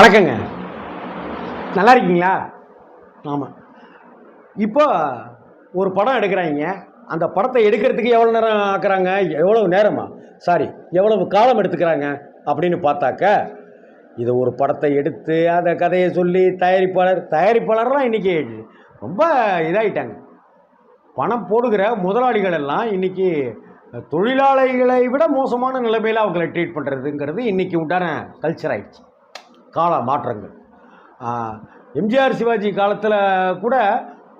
வணக்கங்க. நல்லா இருக்கீங்களா? ஆமாம் இப்போ ஒரு படம் எடுக்கிறாங்க. அந்த படத்தை எடுக்கிறதுக்கு எவ்வளோ நேரம் ஆக்குறாங்க? எவ்வளவு நேரமா? சாரி எவ்வளவு காலம் எடுத்துக்கிறாங்க? அப்படின்னு பார்த்தாக்க இது ஒரு படத்தை எடுத்து அந்த கதையை சொல்லி தயாரிப்பாளர் தயாரிப்பாளர்லாம் இன்றைக்கி ரொம்ப இதாகிட்டாங்க பணம் போடுகிற முதலாளிகள் எல்லாம் இன்னைக்கு தொழிலாளிகளை விட மோசமான நிலைமையில் அவங்களை ட்ரீட் பண்ணுறதுங்கிறது இன்றைக்கி உண்டான கல்ச்சர் ஆகிடுச்சு கால மாற்றங்கள். எம்ஜிஆர் சிவாஜி காலத்தில் கூட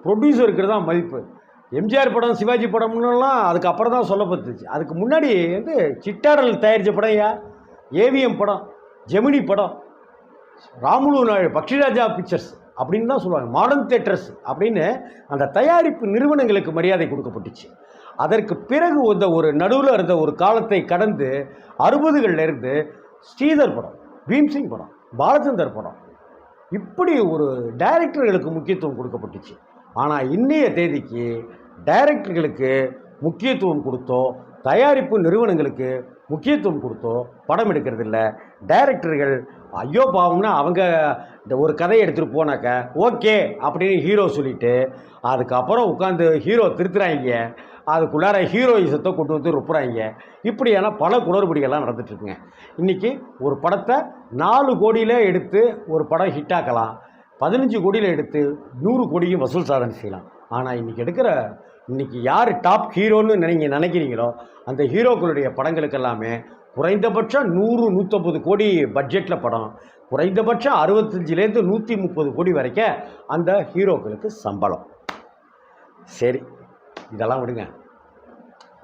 ப்ரொடியூசருக்கு தான் மதிப்பு. எம்ஜிஆர் படம் சிவாஜி படம்லாம் அதுக்கப்புறம் தான் சொல்லப்பட்டுச்சு. அதுக்கு முன்னாடி வந்து சிட்டாடல் தயாரித்த படம் யா? ஏவிஎம் படம் ஜெமினி படம் ராமுலு நாயுடு பக்ஷிராஜா பிக்சர்ஸ் அப்படின்னு தான் சொல்லுவாங்க. மாடர்ன் தேட்டர்ஸ் அப்படின்னு அந்த தயாரிப்பு நிறுவனங்களுக்கு மரியாதை கொடுக்கப்பட்டுச்சு. அதற்கு பிறகு வந்த ஒரு நடுவில் இருந்த ஒரு காலத்தை கடந்து அறுபதுகளில் இருந்து ஸ்ரீதர் படம் பீம்சிங் படம் பாலச்சந்தர் படம். இப்படி ஒரு டைரக்டர்களுக்கு முக்கியத்துவம் கொடுக்கப்பட்டுச்சு. ஆனால் இன்றைய தேதிக்கு டைரக்டர்களுக்கு முக்கியத்துவம் கொடுத்தோ தயாரிப்பு நிறுவனங்களுக்கு முக்கியத்துவம் கொடுத்தோ படம் எடுக்கிறது இல்லை. டைரக்டர்கள் ஐயோ பாவம்னா அவங்க இந்த ஒரு கதையை எடுத்துகிட்டு போனாக்க ஓகே அப்படின்னு ஹீரோ சொல்லிவிட்டு அதுக்கப்புறம் உட்காந்து ஹீரோ திருத்துறாங்க. அதுக்குள்ளார ஹீரோயிசத்தை கொண்டு வந்து ரொப்புறாங்க. இப்படியான பல குளறுபடிகள்லாம் நடந்துட்டுருக்குங்க. இன்றைக்கி ஒரு படத்தை நாலு கோடியில் எடுத்து ஒரு படம் ஹிட் ஆக்கலாம் பதினஞ்சு கோடியில் எடுத்து நூறு கோடியும் வசூல் சாதனை செய்யலாம். ஆனால் இன்றைக்கி எடுக்கிற இன்றைக்கி யார் டாப் ஹீரோன்னு நீங்கள் நினைக்கிறீங்களோ அந்த ஹீரோக்களுடைய படங்களுக்கு எல்லாமே குறைந்தபட்சம் நூறு நூற்றம்பது கோடி பட்ஜெட்டில் படம் குறைந்தபட்சம் அறுபத்தஞ்சிலேருந்து நூற்றி முப்பது கோடி வரைக்கும் அந்த ஹீரோக்களுக்கு சம்பளம். சரி இதெல்லாம் விடுங்க.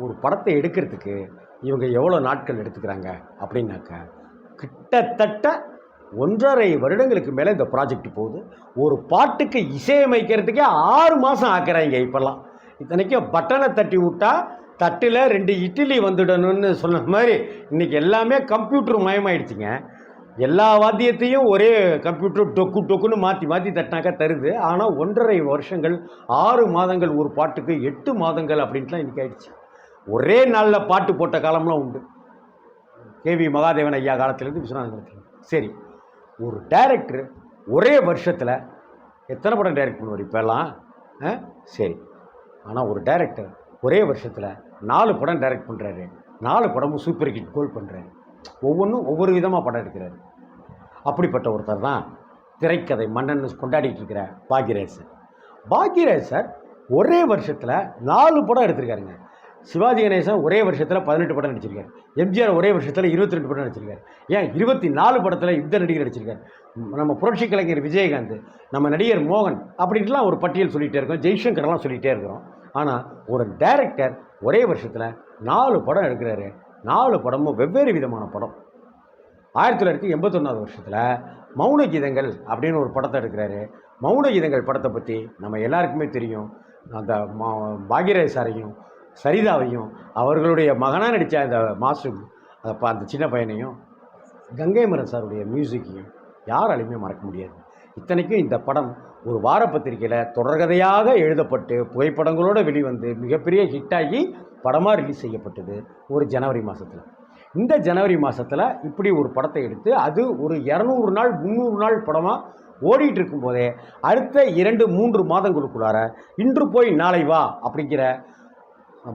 ஒரு படத்தை எடுக்கிறதுக்கு இவங்க எவ்வளோ நாட்கள் எடுத்துக்கிறாங்க அப்படின்னாக்க கிட்டத்தட்ட ஒன்றரை வருடங்களுக்கு மேலே இந்த ப்ராஜெக்ட் போகுது. ஒரு பாட்டுக்கு இசையமைக்கிறதுக்கே ஆறு மாதம் ஆக்குறாங்க இப்போல்லாம். இத்தனைக்கும் பட்டனை தட்டி விட்டால் தட்டில் ரெண்டு இட்லி வந்துடணும்னு சொன்ன மாதிரி இன்றைக்கி எல்லாமே கம்ப்யூட்டர் மயமாயிடுச்சுங்க. எல்லா வாத்தியத்தையும் ஒரே கம்ப்யூட்டர் டொக்கு டொக்குன்னு மாற்றி மாற்றி தட்டினாக்கா தருது. ஆனால் ஒன்றரை வருஷங்கள் ஆறு மாதங்கள் ஒரு பாட்டுக்கு எட்டு மாதங்கள் அப்படின்ட்டுலாம் இன்றைக்கி ஆயிடுச்சு. ஒரே நாளில் பாட்டு போட்ட காலம்லாம் உண்டு. கேவி மகாதேவன் ஐயா காலத்துலேருந்து விஸ்வநாதன் காலத்தில் சரி ஒரு டைரக்டர் ஒரே வருஷத்தில் எத்தனை படம் டைரக்ட் பண்ணுவார் இப்போல்லாம்? ஆ? சரி ஆனால் ஒரு டைரக்டர் ஒரே வருஷத்தில் நாலு படம் டைரக்ட் பண்ணுறாரு நாலு படமும் சூப்பர் ஹிட் கோல் பண்ணுறாரு ஒவ்வொன்றும் ஒவ்வொரு விதமாக படம் எடுக்கிறாரு. அப்படிப்பட்ட ஒருத்தர் தான் திரைக்கதை மன்னன் கொண்டாடிட்டு இருக்கிற பாக்யராஜ் பாக்யராஜ் சார் ஒரே வருஷத்தில் நாலு படம் எடுத்திருக்காருங்க. சிவாஜி கணேசன் ஒரே வருஷத்தில் பதினெட்டு படம் நடிச்சிருக்காரு. எம்ஜிஆர் ஒரே வருஷத்தில் இருபத்தி ரெண்டு படம் நடிச்சிருக்காரு. ஏன்? இருபத்தி நாலு படத்தில் இந்த நடிகர் நடிச்சிருக்காரு. நம்ம புரட்சி கலைஞர் விஜயகாந்த் நம்ம நடிகர் மோகன் அப்படின்ட்டுலாம் ஒரு பட்டியல் சொல்லிகிட்டே இருக்கோம். ஜெய்சங்கர்லாம் சொல்லிகிட்டே இருக்கிறோம். ஆனால் ஒரு டைரக்டர் ஒரே வருஷத்தில் நாலு படம் எடுக்கிறாரு. நாலு படமும் வெவ்வேறு விதமான படம். ஆயிரத்தி தொள்ளாயிரத்தி எண்பத்தொன்னாவது வருஷத்தில் மௌன கீதங்கள் அப்படின்னு ஒரு படத்தை எடுக்கிறாரு. மௌன கீதங்கள் படத்தை பற்றி நம்ம எல்லாருக்குமே தெரியும். அந்த மா பாக்யராஜ் சாரையும் சரிதாவையும் அவர்களுடைய மகனாக நடித்த அந்த மாஸ்டர் அந்த ப- அந்த சின்ன பையனையும் கங்கை மரன் சாருடைய மியூசிக்கையும் யாராலையுமே மறக்க முடியாது. இத்தனைக்கும் இந்த படம் ஒரு வார பத்திரிக்கையில் தொடர்கதையாக எழுதப்பட்டு புகைப்படங்களோடு வெளிவந்து மிகப்பெரிய ஹிட்டாகி படமாக ரிலீஸ் செய்யப்பட்டது ஒரு ஜனவரி மாதத்தில் இந்த ஜனவரி மாதத்தில் இப்படி ஒரு படத்தை எடுத்து அது ஒரு இரநூறு நாள் முந்நூறு நாள் படமாக ஓடிட்டு இருக்கும்போதே அடுத்த இரண்டு மூன்று மாதங்களுக்குள்ளார இன்று போய் நாளை வா அப்படிங்கிற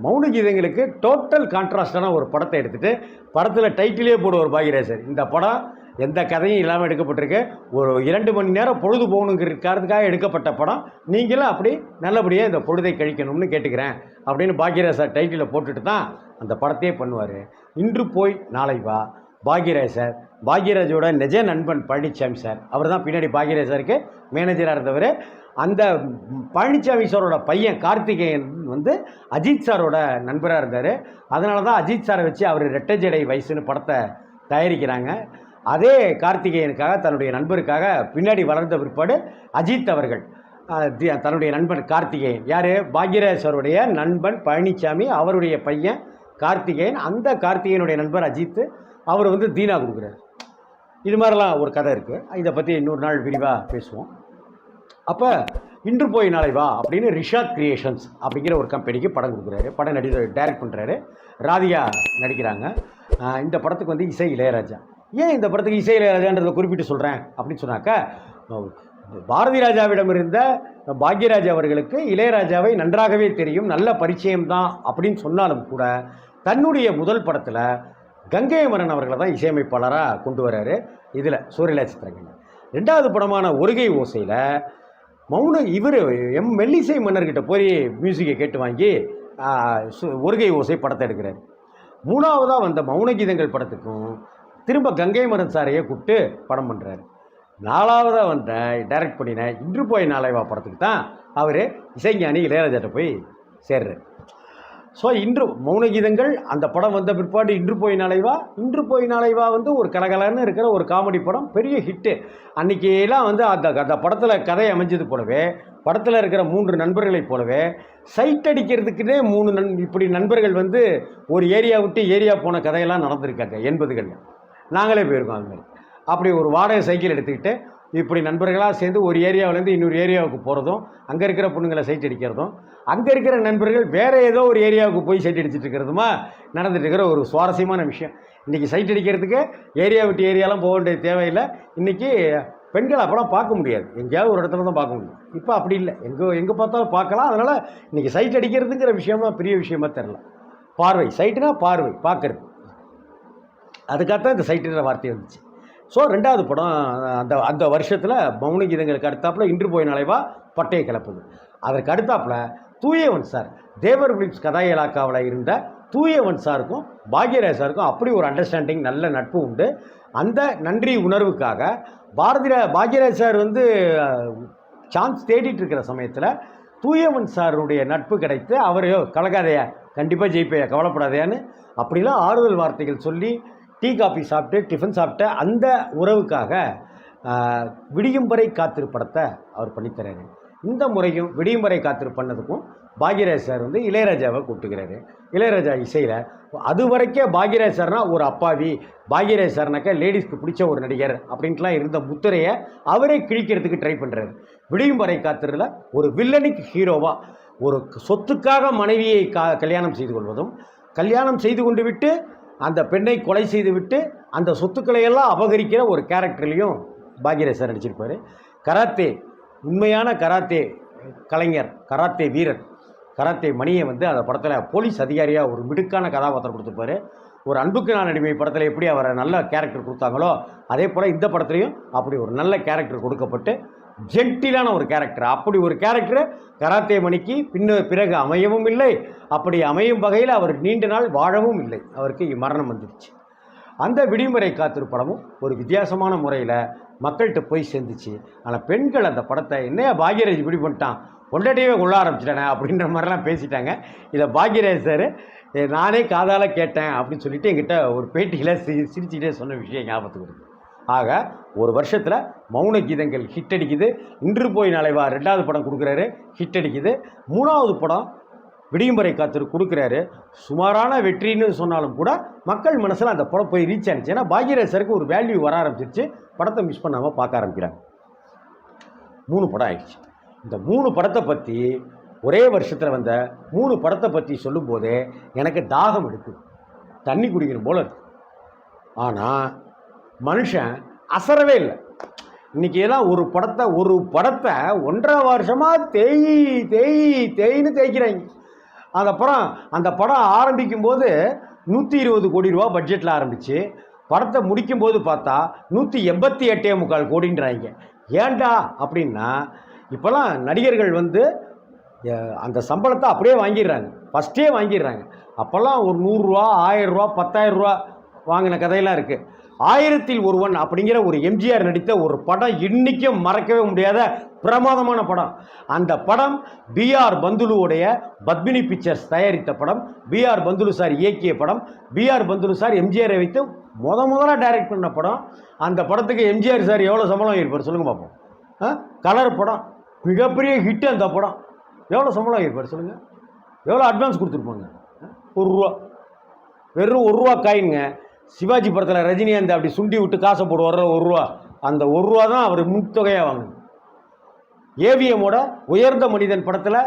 மௌன கீதங்களுக்கு டோட்டல் கான்ட்ராஸ்டான ஒரு படத்தை எடுத்துகிட்டு படத்தில் டைட்டிலே போடுவார் பாகிராஜர் இந்த படம் எந்த கதையும் இல்லாமல் எடுக்கப்பட்டிருக்கு. ஒரு இரண்டு மணி நேரம் பொழுது போகணுங்கிறதுக்காக எடுக்கப்பட்ட படம். நீங்களும் அப்படி நல்லபடியாக இந்த பொழுதை கழிக்கணும்னு கேட்டுக்கிறேன் அப்படின்னு பாக்யராஜ் சார் போட்டுட்டு தான் அந்த படத்தையே பண்ணுவார். இன்று போய் நாளை வா. பாக்யராஜ் சார் பாக்யராஜோட நிஜ நண்பன் பழனிசாமி சார். அவர் தான் பின்னாடி பாக்யராஜ் சாருக்கு மேனேஜராக இருந்தவர். அந்த பழனிசாமி சாரோட பையன் கார்த்திகேயன் வந்து அஜித் சாரோட நண்பராக இருந்தார். அதனால தான் அஜித் சாரை வச்சு அவர் ரெட்டை ஜடை வயசுன்னு படத்தை தயாரிக்கிறாங்க. அதே கார்த்திகேயனுக்காக தன்னுடைய நண்பருக்காக பின்னாடி வளர்ந்த பிற்பாடு அஜித் அவர்கள். தன்னுடைய நண்பன் கார்த்திகேயன். யார்? பாக்யராஜருடைய நண்பன் பழனிசாமி அவருடைய பையன் கார்த்திகேயன். அந்த கார்த்திகேயனுடைய நண்பர் அஜித். அவர் வந்து தீனா கொடுக்குறாரு. இது மாதிரிலாம் ஒரு கதை இருக்குது இதை பற்றி இன்னொரு நாள் விரிவாக பேசுவோம். அப்போ இன்று போய் நாளை வா அப்படின்னு ரிஷாத் கிரியேஷன்ஸ் அப்படிங்கிற ஒரு கம்பெனிக்கு படம் கொடுக்குறாரு. படம் நடி டைரக்ட் பண்ணுறாரு ராதிகா நடிக்கிறாங்க. இந்த படத்துக்கு வந்து இசை இளையராஜா. ஏன் இந்த படத்துக்கு இசை இளையராஜான்றதை குறிப்பிட்டு சொல்கிறேன் அப்படின்னு சொன்னாக்கா பாரதி ராஜாவிடம் இருந்த பாக்யராஜ் அவர்களுக்கு இளையராஜாவை நன்றாகவே தெரியும் நல்ல பரிச்சயம்தான் அப்படின்னு சொன்னாலும் கூட தன்னுடைய முதல் படத்தில் கங்கை மரன் அவர்களை தான் இசையமைப்பாளராக கொண்டு வராரு. இதில் சூரியலா சித்திரங்கள் ரெண்டாவது படமான ஒருகை ஓசையில் மௌன இவர் எம் மெல்லிசை மன்னர்கிட்ட போய் மியூசிக்கை கேட்டு வாங்கி ஒருகை ஓசை படத்தை எடுக்கிறார். மூணாவதாக வந்த மௌன கீதங்கள் படத்துக்கும் திரும்ப கங்கை மரன் சாரையே கூப்பிட்டு படம் பண்ணுறாரு நாலாவதாக வந்த டைரக்ட் பண்ணின இன்று போய் நாளைவா படத்துக்கு தான் அவர் இசைஞானி இளையராஜாட்ட போய் சேர்றார். ஸோ இன்று மௌன கீதங்கள் அந்த படம் வந்த பிற்பாடு இன்று போய் நாளைவா இன்று போய் நாளைவா வந்து ஒரு கலகலன்னு இருக்கிற ஒரு காமெடி படம் பெரிய ஹிட்டு அன்றைக்கிலாம் வந்து அந்த அந்த படத்தில் கதை அமைஞ்சது போலவே படத்தில் இருக்கிற மூன்று நண்பர்களைப் போலவே சைட் அடிக்கிறதுக்குன்னே மூணு நண் இப்படி நண்பர்கள் வந்து ஒரு ஏரியா விட்டு ஏரியா போன கதையெல்லாம் நடந்திருக்காங்க எண்பதுகளில். நாங்களே போயிருக்கோம் அது மாதிரி அப்படி ஒரு வாடகை சைக்கிள் எடுத்துக்கிட்டு இப்படி நண்பர்களாக சேர்ந்து ஒரு ஏரியாவிலேருந்து இன்னொரு ஏரியாவுக்கு போகிறதும் அங்கே இருக்கிற பொண்ணுங்களை சைட் அடிக்கிறதும் அங்கே இருக்கிற நண்பர்கள் வேறு ஏதோ ஒரு ஏரியாவுக்கு போய் சைட் அடிச்சிட்டு இருக்கிறதுமா நடந்துட்டு இருக்கிற ஒரு சுவாரஸ்யமான விஷயம். இன்றைக்கி சைட் அடிக்கிறதுக்கு ஏரியா விட்டு ஏரியாலாம் போக வேண்டிய தேவையில்லை. இன்றைக்கி பெண்கள் அப்போலாம் பார்க்க முடியாது. எங்கேயாவது ஒரு இடத்துல தான் பார்க்க முடியும். இப்போ அப்படி இல்லை. எங்கே எங்கே பார்த்தாலும் பார்க்கலாம். அதனால் இன்றைக்கி சைட் அடிக்கிறதுங்கிற விஷயமா பெரிய விஷயமா தெரில பார்வை. சைட்டுனா பார்வை. பார்க்கறது. அதுக்காகத்தான் இந்த சைட்டுன்ற வார்த்தை வந்துச்சு. ஸோ ரெண்டாவது படம் அந்த அந்த வருஷத்தில் மௌன கீதங்களுக்கு அடுத்தாப்புல இன்று போய் நலைவா பட்டையை கிளப்புது. அதற்கு அடுத்தாப்புல தூயவன் சார் தேவர் பிலிப்ஸ் கதா இலாக்காவில் இருந்த தூயவன் சாருக்கும் பாக்யராஜ் சாருக்கும் அப்படி ஒரு அண்டர்ஸ்டாண்டிங் நல்ல நட்பு உண்டு. அந்த நன்றி உணர்வுக்காக பாரதிரா பாக்யராஜ் சார் வந்து சான்ஸ் தேடிட்டு இருக்கிற சமயத்தில் தூயவன் சாருடைய நட்பு கிடைத்து அவரையோ கலகாதையா கண்டிப்பாக ஜெயிப்பையா கவலைப்படாதையான்னு அப்படிலாம் ஆறுதல் வார்த்தைகள் சொல்லி டீ காபி சாப்பிட்டு டிஃபன் சாப்பிட்ட அந்த உறவுக்காக விடியும் வரை காத்திரு படத்தை அவர் பண்ணித்தராரு இந்த முறையும் விடியும் வரை காத்திரு பண்ணதுக்கும் பாக்யராஜ் சார் வந்து இளையராஜாவை கூப்பிட்டுக்கிறாரு. இளையராஜா இசையில் அது வரைக்கே பாக்யராஜ் சார்னா ஒரு அப்பாவி. பாக்யராஜ் சார்னாக்கா லேடிஸ்க்கு பிடிச்ச ஒரு நடிகர் அப்படின்ட்டுலாம் இருந்த முத்திரையை அவரே கிழிக்கிறதுக்கு ட்ரை பண்ணுறாரு விடியும் வரை காத்திரில் ஒரு வில்லனிக் ஹீரோவாக ஒரு சொத்துக்காக மனைவியை கா கல்யாணம் செய்து கொள்வதும் கல்யாணம் செய்து கொண்டு விட்டு அந்த பெண்ணை கொலை செய்துவிட்டு அந்த சொத்துக்களை எல்லாம் அபகரிக்கிற ஒரு கேரக்டர்லேயும் பாக்யராஜ் நடிச்சிருப்பார். கராத்தே உண்மையான கராத்தே கலைஞர் கராத்தே வீரர் கராத்தே மணியை வந்து அந்த படத்தில் போலீஸ் அதிகாரியாக ஒரு மிடுக்கான கதாபாத்திரம் கொடுத்துருப்பாரு. ஒரு அன்புக்கு நான் அடிமை படத்தில் எப்படி அவரை நல்ல கேரக்டர் கொடுத்தாங்களோ அதே போல் இந்த படத்துலையும் அப்படி ஒரு நல்ல கேரக்டர் கொடுக்கப்பட்டு ஜென்டிலான ஒரு கேரக்டர். அப்படி ஒரு கேரக்டர் கராத்தே மணிக்கு பின்ன பிறகு அமையவும் இல்லை. அப்படி அமையும் வகையில் அவர் நீண்ட நாள் வாழவும் இல்லை. அவருக்கு மரணம் வந்துடுச்சு. அந்த விடுமுறை காத்திரு படமும் ஒரு வித்தியாசமான முறையில் மக்கள்கிட்ட போய் சேர்ந்துச்சு. ஆனால் பெண்கள் அந்த படத்தை என்னையா பாக்யராஜ் இப்படி பண்ணிட்டான்? கொண்டாட்டியே கொள்ள ஆரம்பிச்சிட்டானே அப்படின்ற மாதிரிலாம் பேசிட்டாங்க. இதை பாக்யராஜ் சார் நானே காதால் கேட்டேன் அப்படின்னு சொல்லிட்டு என்கிட்ட ஒரு பேட்டியில் சி சிரிச்சுக்கிட்டே சொன்ன விஷயம் ஞாபகத்துக்கு வருது. ஆக ஒரு வருஷத்தில் மௌன கீதங்கள் ஹிட் அடிக்குது. இன்று போய் நாளைவா ரெண்டாவது படம் கொடுக்குறாரு ஹிட் அடிக்குது. மூணாவது படம் விடியும்பறை காத்திரு கொடுக்குறாரு. சுமாரான வெற்றின்னு சொன்னாலும் கூட மக்கள் மனசில் அந்த படம் போய் ரீச் ஆனிச்சு. ஏன்னா பாக்யராசருக்கு ஒரு வேல்யூ வர ஆரம்பிச்சிருச்சு. படத்தை மிஸ் பண்ணாமல் பார்க்க ஆரம்பிக்கிறாங்க. மூணு படம் ஆயிடுச்சு. இந்த மூணு படத்தை பற்றி ஒரே வருஷத்தில் வந்த மூணு படத்தை பற்றி சொல்லும்போதே எனக்கு தாகம் எடுக்குது. தண்ணி குடிக்கணும் போல இருக்கு. ஆனால் மனுஷன் அசரவே இல்லை. இன்னைக்கு எல்லாம் ஒரு படத்தை ஒரு படத்தை ஒன்றரை வருஷமாக தேய் தேய் தேய்னு தேய்க்கிறாங்க. அந்த படம் அந்த படம் ஆரம்பிக்கும் போது நூற்றி இருபது கோடி ரூபா பட்ஜெட்டில் ஆரம்பிச்சு படத்தை முடிக்கும் போது பார்த்தா நூற்றி எண்பத்தி எட்டே முக்கால் கோடின்றாங்க. ஏண்டா அப்படின்னா இப்போல்லாம் நடிகர்கள் வந்து அந்த சம்பளத்தை அப்படியே வாங்கிடுறாங்க. ஃபஸ்ட்டே வாங்கிடுறாங்க. அப்போல்லாம் ஒரு நூறுரூவா ஆயிரரூவா பத்தாயிரரூவா வாங்கின கதையெல்லாம் இருக்குது ஆயிரத்தில் ஒருவன் அப்படிங்கிற ஒரு எம்ஜிஆர் நடித்த ஒரு படம் இன்றைக்கும் மறக்கவே முடியாத பிரமாதமான படம். அந்த படம் பிஆர் பந்துலுவுடைய பத்மினி பிக்சர்ஸ் தயாரித்த படம். பிஆர் பந்துலு சார் இயக்கிய படம். பிஆர் பந்துலு சார் எம்ஜிஆரை வைத்து முத முதலாக டைரக்ட் பண்ண படம். அந்த படத்துக்கு எம்ஜிஆர் சார் எவ்வளோ சம்பளம் இருப்பார் சொல்லுங்கள் பார்ப்போம் ஆ? கலர் படம். மிகப்பெரிய ஹிட் அந்த படம். எவ்வளோ சம்பளம் இருப்பார் சொல்லுங்கள் எவ்வளோ அட்வான்ஸ் கொடுத்துருப்பாங்க. ஒரு ரூபா. வெறும் ஒரு ரூபா காயினுங்க சிவாஜி படத்தில் ரஜினிகாந்த் அப்படி சுண்டி விட்டு காசை போடுவார் ஒரு ரூபா. அந்த ஒரு ரூபா தான் அவர் முன்தொகையாக வாங்குது ஏவிஎம்மோட உயர்ந்த மனிதன் படத்தில்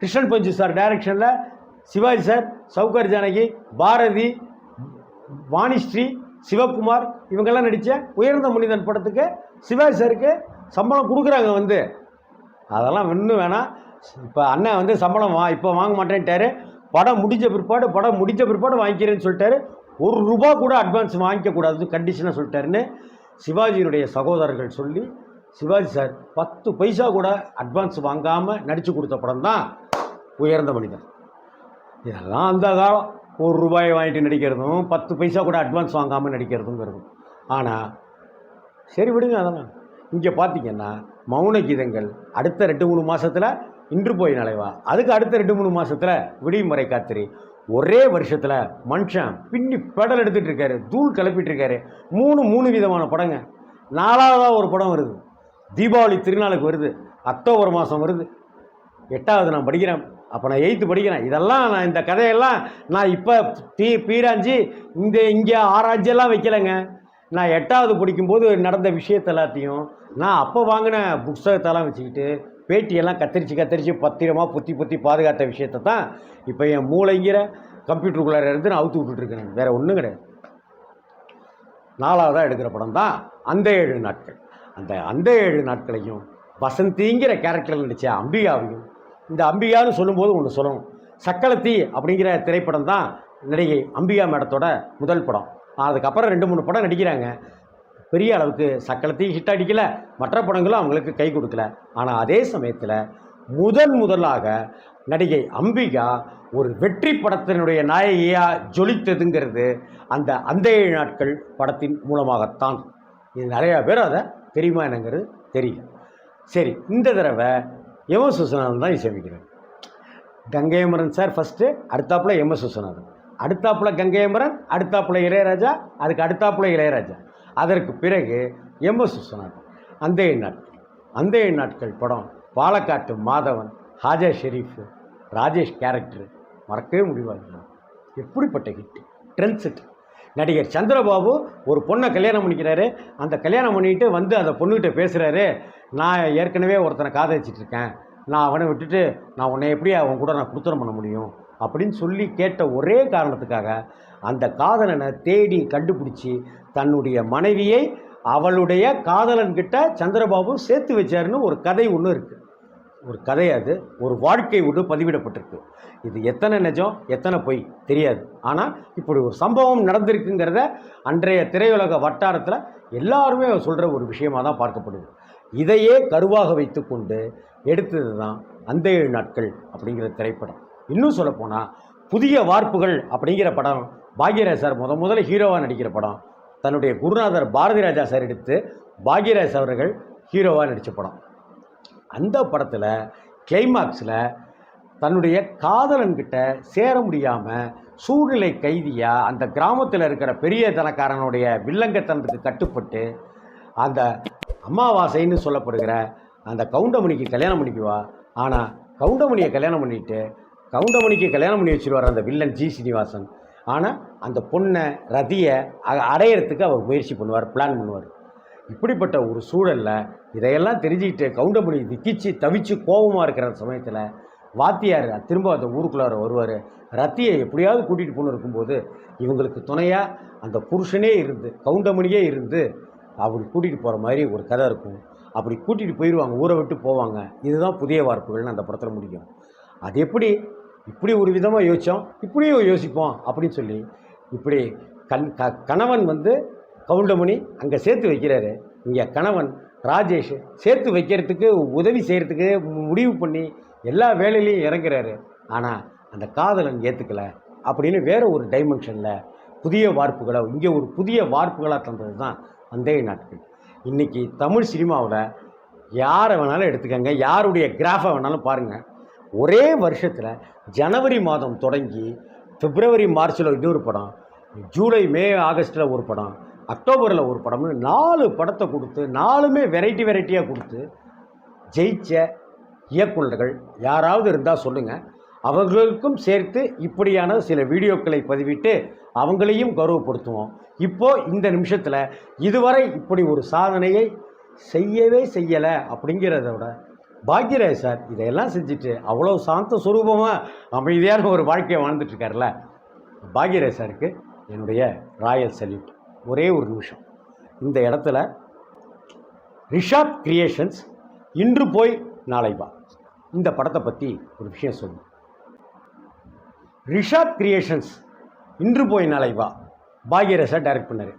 கிருஷ்ணன் பஞ்சு சார் டைரக்ஷனில் சிவாஜி சார் சவுகர் ஜானகி பாரதி வாணிஸ்ரீ சிவகுமார் இவங்கெல்லாம் நடித்த உயர்ந்த மனிதன் படத்துக்கு சிவாஜி சாருக்கு சம்பளம் கொடுக்குறாங்க வந்து. அதெல்லாம் இன்னும் வேணாம். இப்போ அண்ணன் வந்து சம்பளம் வா இப்போ வாங்க மாட்டேன்ட்டாரு. படம் முடிஞ்ச பிற்பாடு படம் முடிஞ்ச பிற்பாடு வாங்கிக்கிறேன்னு சொல்லிட்டாரு. ஒரு ரூபா கூட அட்வான்ஸ் வாங்கிக்கக்கூடாது கண்டிஷனாக சொல்லிட்டாருன்னு சிவாஜியினுடைய சகோதரர்கள் சொல்லி சிவாஜி சார் பத்து பைசா கூட அட்வான்ஸ் வாங்காமல் நடித்து கொடுத்த படம் தான் உயர்ந்த மனிதன் இதெல்லாம் அந்த காலம். ஒரு ரூபாயை வாங்கிட்டு நடிக்கிறதும் பத்து பைசா கூட அட்வான்ஸ் வாங்காமல் நடிக்கிறதுங்கிறதும் ஆனால் சரி விடுங்க அதெல்லாம். இங்கே பார்த்தீங்கன்னா மௌன கீதங்கள் அடுத்த ரெண்டு மூணு மாதத்தில் இன்று போய் நலைவா அதுக்கு அடுத்த ரெண்டு மூணு மாதத்தில் விடியும் காத்திரி. ஒரே வருஷத்தில் மனுஷன் பின்னி பெடல் எடுத்துகிட்டு இருக்காரு தூள் கிளப்பிட்டு இருக்காரு. மூணு மூணு விதமான படங்க. நாலாவதாக ஒரு படம் வருது. தீபாவளி திருநாளுக்கு வருது. அக்டோபர் மாதம் வருது. எட்டாவது நான் படிக்கிறேன். அப்போ நான் எயித்து படிக்கிறேன். இதெல்லாம் நான் இந்த கதையெல்லாம் நான் இப்போ பீ பீராஞ்சி இந்த இங்கே ஆராய்ச்சியெல்லாம் வைக்கலைங்க. நான் எட்டாவது படிக்கும்போது நடந்த விஷயத்தை எல்லாத்தையும் நான் அப்போ வாங்கின புஸ்தகத்தெல்லாம் வச்சுக்கிட்டு பேட்டியெல்லாம் கத்தரிச்சு கத்தரிச்சு பத்திரமா புத்தி புத்தி பாதுகாத்த விஷயத்தை தான் இப்போ என் மூளைங்கிற கம்ப்யூட்டருக்குள்ளார இருந்து நான் அவுத்து விட்டுட்ருக்கேன் வேறு ஒன்றும் கிடையாது. நாலாவதாக எடுக்கிற படம் தான் அந்த ஏழு நாட்கள். அந்த அந்த ஏழு நாட்களையும் வசந்திங்கிற கேரக்டரில் நடித்த அம்பிகாவையும் இந்த அம்பிகான்னு சொல்லும்போது ஒன்று சொல்லணும். சக்களத்தி அப்படிங்கிற திரைப்படம் தான் நடிகை அம்பிகா மேடத்தோட முதல் படம். அதுக்கப்புறம் ரெண்டு மூணு படம் நடிக்கிறாங்க. பெரிய அளவுக்கு சக்கலத்தையும் ஹிட் அடிக்கல. மற்ற படங்களும் அவங்களுக்கு கை கொடுக்கல. ஆனால் அதே சமயத்தில் முதன் முதலாக நடிகை அம்பிகா ஒரு வெற்றி படத்தினுடைய நாயகியாக ஜொலித்ததுங்கிறது அந்த அந்த ஏழு நாட்கள் படத்தின் மூலமாகத்தான். இது நிறையா பேர் அதை தெரியுமா என்னங்கிறது தெரியல. சரி இந்த தடவை எம் சுசனாதன் தான் இசையமைக்கிறார். கங்கையமரன் சார் ஃபஸ்ட்டு அடுத்தாப்புல எம் எஸ் விஸ்வநாதன். அடுத்தாப்புல கங்கையமரன் அடுத்தாப்புல இளையராஜா அதுக்கு அடுத்தாப்புல இளையராஜா. அதற்கு பிறகு எம் எஸ் நாட்கள் அந்தைய நாட்கள் படம் பாலக்காட்டு மாதவன் ஹாஜா ஷெரீஃப் ராஜேஷ் கேரக்டர் மறக்கவே முடியாது எப்படிப்பட்ட ஹிட் ட்ரெண்ட் செட் நடிகர் சந்திரபாபு ஒரு பொண்ணை கல்யாணம் பண்ணிக்கிறாரு. அந்த கல்யாணம் பண்ணிட்டு வந்து அந்த பொண்ணுகிட்ட பேசுகிறாரு நான் ஏற்கனவே ஒருத்தனை காதலிச்சிட்ருக்கேன். நான் அவனை விட்டுட்டு நான் உன்னை எப்படி அவன் கூட நான் குடுத்தனம் பண்ண முடியும்? அப்படின்னு சொல்லி கேட்ட ஒரே காரணத்துக்காக அந்த காதலனை தேடி கண்டுபிடிச்சி தன்னுடைய மனைவியை அவளுடைய காதலன்கிட்ட சந்திரபாபு சேர்த்து வச்சாருன்னு ஒரு கதை ஒன்று இருக்குது ஒரு கதை அது. ஒரு வாழ்க்கை ஒன்று பதிவிடப்பட்டிருக்கு. இது எத்தனை நிஜம் எத்தனை பொய் தெரியாது. ஆனால் இப்படி ஒரு சம்பவம் நடந்திருக்குங்கிறத அன்றைய திரையுலக வட்டாரத்தில் எல்லாருமே சொல்கிற ஒரு விஷயமாக தான் பார்க்கப்படுது. இதையே கருவாக வைத்துக்கொண்டு எடுத்தது தான் அந்த ஏழு நாட்கள் அப்படிங்கிற திரைப்படம். இன்னும் சொல்லப்போனால் புதிய வார்ப்புகள் அப்படிங்கிற படம் பாக்யராஜ் சார் முத முதல்ல ஹீரோவாக நடிக்கிற படம். தன்னுடைய குருநாதர் பாரதி ராஜா சார் எடுத்து பாக்யராஜ் அவர்கள் ஹீரோவாக நடித்த படம். அந்த படத்தில் கிளைமாக்ஸில் தன்னுடைய காதலன்கிட்ட சேர முடியாமல் சூழ்நிலை கைதியாக அந்த கிராமத்தில் இருக்கிற பெரிய தனக்காரனுடைய வில்லங்கத்தனத்துக்கு கட்டுப்பட்டு அந்த அமாவாசைன்னு சொல்லப்படுகிற அந்த கவுண்டமணிக்கு கல்யாணம் பண்ணிக்குவா. ஆனால் கவுண்டமணியை கல்யாணம் பண்ணிட்டு கவுண்டமணிக்கு கல்யாணம் பண்ணி வச்சுருவார் அந்த வில்லன் ஜி சீனிவாசன். ஆனால் அந்த பொண்ணை ரதியை அ- அடையறதுக்கு அவர் முயற்சி பண்ணுவார் பிளான் பண்ணுவார். இப்படிப்பட்ட ஒரு சூழலில் இதையெல்லாம் தெரிஞ்சுக்கிட்டு கவுண்டமணி திக்கிச்சு தவிச்சு கோபமாக இருக்கிற சமயத்தில் வாத்தியார் திரும்ப அந்த ஊருக்குள்ளார வருவார். ரத்தியை எப்படியாவது கூட்டிகிட்டு போகணும் இருக்கும்போது இவங்களுக்கு துணையாக அந்த புருஷனே இருந்து கவுண்டமணியே இருந்து அப்படி கூட்டிகிட்டு போகிற மாதிரி ஒரு கதை இருக்கும். அப்படி கூட்டிகிட்டு போயிடுவாங்க ஊரை விட்டு போவாங்க. இதுதான் புதிய வார்ப்புகள்னு அந்த படத்தில் முடியும். அது எப்படி இப்படி ஒரு விதமாக யோசித்தோம் இப்படியும் யோசிப்போம் அப்படின்னு சொல்லி இப்படி கண் க கணவன் வந்து கவுண்டமணி அங்கே சேர்த்து வைக்கிறாரு. இங்கே கணவன் ராஜேஷ் சேர்த்து வைக்கிறதுக்கு உதவி செய்கிறதுக்கு முடிவு பண்ணி எல்லா வேலையிலையும் இறங்குறாரு. ஆனால் அந்த காதலன் ஏற்றுக்கல அப்படின்னு வேறு ஒரு டைமென்ஷனில் புதிய வார்ப்புகளை இங்கே ஒரு புதிய வார்ப்புகளாக தந்தது தான் அந்தைய நாட்கள். இன்றைக்கி தமிழ் சினிமாவில் யாரை வேணாலும் எடுத்துக்கங்க யாருடைய கிராஃபை வேணாலும் பாருங்கள் ஒரே வருஷத்தில் ஜனவரி மாதம் தொடங்கி பிப்ரவரி மார்ச்சில் இன்னொரு படம் ஜூலை மே ஆகஸ்ட்டில் ஒரு படம் அக்டோபரில் ஒரு படம்னு நாலு படத்தை கொடுத்து நாலுமே வெரைட்டி வெரைட்டியாக கொடுத்து ஜெயிச்ச இயக்குநர்கள் யாராவது இருந்தால் சொல்லுங்கள் அவர்களுக்கும் சேர்த்து இப்படியான சில வீடியோக்களை பதிவிட்டு அவங்களையும் கௌரவப்படுத்துவோம். இப்போ இந்த நிமிஷத்தில் இதுவரை இப்படி ஒரு சாதனையை செய்யவே செய்யலை அப்படிங்கிறத விட பாக்யராஜ் சார் இதையெல்லாம் செஞ்சுட்டு அவ்வளோ சாந்த சுரூபமாக அமைதியான ஒரு வாழ்க்கையை வாழ்ந்துட்டுருக்காருல பாக்யராஜ் சாருக்கு என்னுடைய ராயல் சல்யூட். ஒரே ஒரு நிமிஷம். இந்த இடத்துல ரிஷாப் கிரியேஷன்ஸ் இன்று போய் நாளை வா. இந்த படத்தை பற்றி ஒரு விஷயம் சொல்லு. ரிஷாப் கிரியேஷன்ஸ் இன்று போய் நாளை வா. பாக்யராஜா டைரக்ட் பண்ணார்.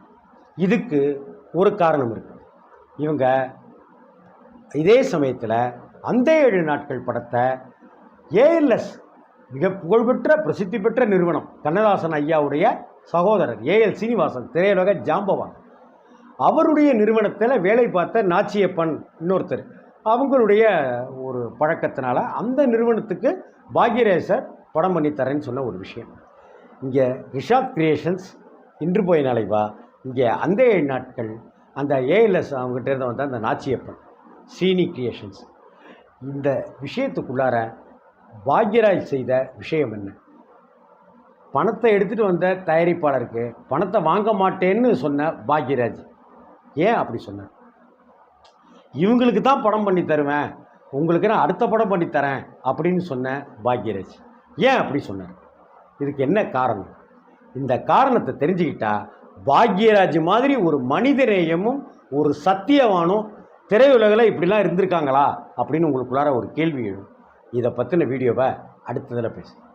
இதுக்கு ஒரு காரணம் இருக்குது இவங்க இதே சமயத்தில் அந்த ஏழு நாட்கள் படத்தை ஏஎல்எஸ் மிக புகழ்பெற்ற பிரசித்தி பெற்ற நிறுவனம் கண்ணதாசன் ஐயாவுடைய சகோதரர் ஏஎல் சீனிவாசன் திரையுலக ஜாம்பவான். அவருடைய நிறுவனத்தில் வேலை பார்த்த நாச்சியப்பன் இன்னொருத்தர். அவங்களுடைய ஒரு பழக்கத்தினால அந்த நிறுவனத்துக்கு பாக்யரேசர் படம் பண்ணி தரேன்னு சொன்ன ஒரு விஷயம். இங்கே ரிஷாத் கிரியேஷன்ஸ் இன்று போய் நாளை வா. இங்கே அந்த ஏழு நாட்கள் அந்த ஏஎல்எஸ் அவங்ககிட்ட இருந்து வந்த அந்த நாச்சியப்பன் சீனி கிரியேஷன்ஸ். இந்த விஷயத்துக்குள்ளார பாக்யராஜ் செய்த விஷயம் என்ன? பணத்தை எடுத்துகிட்டு வந்த தயாரிப்பாளருக்கு பணத்தை வாங்க மாட்டேன்னு சொன்ன பாக்யராஜ். ஏன் அப்படி சொன்னார்? இவங்களுக்கு தான் படம் பண்ணி தருவேன். உங்களுக்கு நான் அடுத்த படம் பண்ணி தரேன் அப்படின்னு சொன்ன பாக்யராஜ். ஏன் அப்படி சொன்னார்? இதுக்கு என்ன காரணம்? இந்த காரணத்தை தெரிஞ்சுக்கிட்டா பாக்யராஜ் மாதிரி ஒரு மனிதநேயமும் ஒரு சத்தியவானும் திரையுலகில் இப்படிலாம் இருந்திருக்காங்களா அப்படின்னு உங்களுக்குள்ளார ஒரு கேள்வி எழும். இதை பற்றின வீடியோவை அடுத்ததில் பேசுகிறேன்